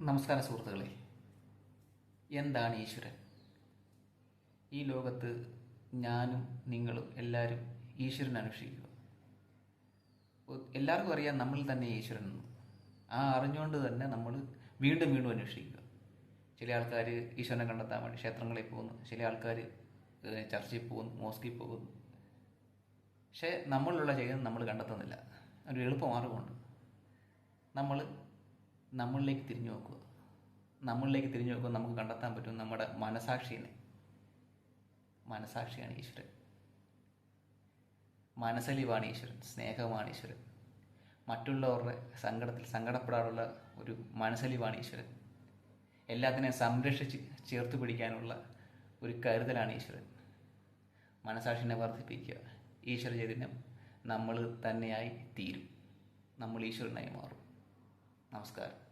നമസ്കാരം സുഹൃത്തുക്കളെ. എന്താണ് ഈശ്വരൻ? ഈ ലോകത്ത് ഞാനും നിങ്ങളും എല്ലാവരും ഈശ്വരൻ അനുഷ്ഠിക്കുക. എല്ലാവർക്കും അറിയാം നമ്മൾ തന്നെ ഈശ്വരൻ എന്ന്. ആ അറിഞ്ഞുകൊണ്ട് തന്നെ നമ്മൾ വീണ്ടും വീണ്ടും അന്വേഷിക്കുക ചില ആൾക്കാർ ഈശ്വരനെ കണ്ടെത്താൻ വേണ്ടി ക്ഷേത്രങ്ങളിൽ പോകുന്നു. ചില ആൾക്കാർ ചർച്ചിൽ പോകുന്നു മോസ്കിൽ പോകുന്നു. പക്ഷേ നമ്മളിലുള്ള ചെയ്യുന്നത് നമ്മൾ കണ്ടെത്തുന്നില്ല. ഒരു എളുപ്പമാർഗമുണ്ട് നമ്മൾ നമ്മളിലേക്ക് തിരിഞ്ഞു നോക്കുക. നമ്മളിലേക്ക് തിരിഞ്ഞു നോക്കുക നമുക്ക് കണ്ടെത്താൻ പറ്റും നമ്മുടെ മനസാക്ഷിനെ. മനസാക്ഷിയാണ് ഈശ്വരൻ. മനസ്സലിവാണ് ഈശ്വരൻ. സ്നേഹമാണ് ഈശ്വരൻ. മറ്റുള്ളവരുടെ സങ്കടത്തിൽ സങ്കടപ്പെടാനുള്ള ഒരു മനസ്സലിവാണ് ഈശ്വരൻ. എല്ലാത്തിനെയും സംരക്ഷിച്ച് ചേർത്ത് പിടിക്കാനുള്ള ഒരു കരുതലാണ് ഈശ്വരൻ. മനസാക്ഷിനെ വർദ്ധിപ്പിക്കുക. ഈശ്വര ചൈതന്യം നമ്മൾ തന്നെയായി തീരും. നമ്മൾ ഈശ്വരനായി മാറും. നമസ്കാരം.